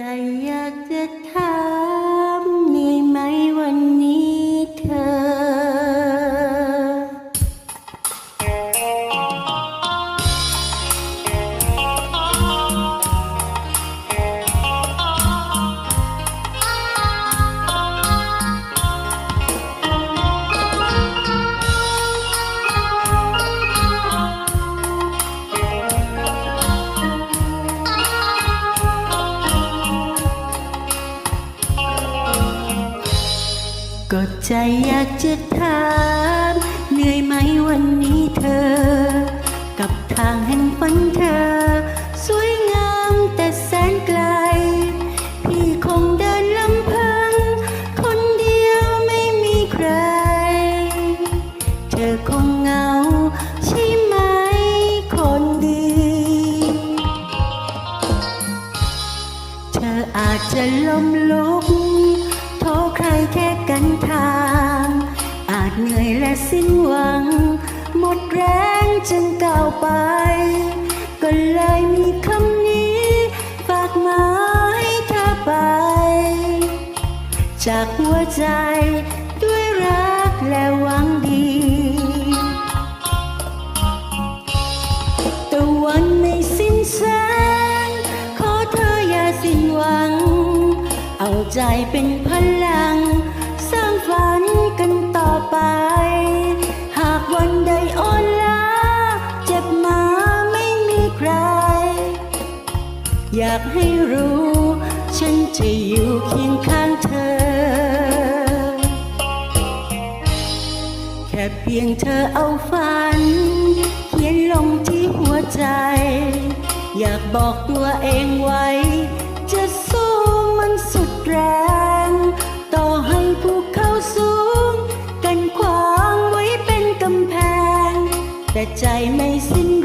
ใจอยากจะถาม ก็ใจอยากจะถามเหนื่อยไหมวันนี้เธอ กับทางแห่งฝันเธอ สวยงามแต่แสนไกล พี่คงเดินลำพัง คนเดียวไม่มีใคร เธอคงเหงาใช่ไหมคนดี เธออาจจะล้มลุกโทษใครแค่กัน เหนื่อยและสิ้นหวัง หมดแรงจึงก้าวไป ก็เลยมีคำนี้ ฝากมาให้เธอไป จากหัวใจด้วยรักและหวังดีตะวันไม่สิ้นแสงขอเธออย่าสิ้นหวัง เอาใจเป็นพลัง หากวันใดอ่อนล้าเจ็บมาไม่มีใคร อยากให้รู้ ฉันจะอยู่เคียงข้างเธอ แค่เพียงเธอเอาฝัน เขียนลงที่หัวใจ อยากบอกตัวเองไว้ แต่ใจไม่สิ้น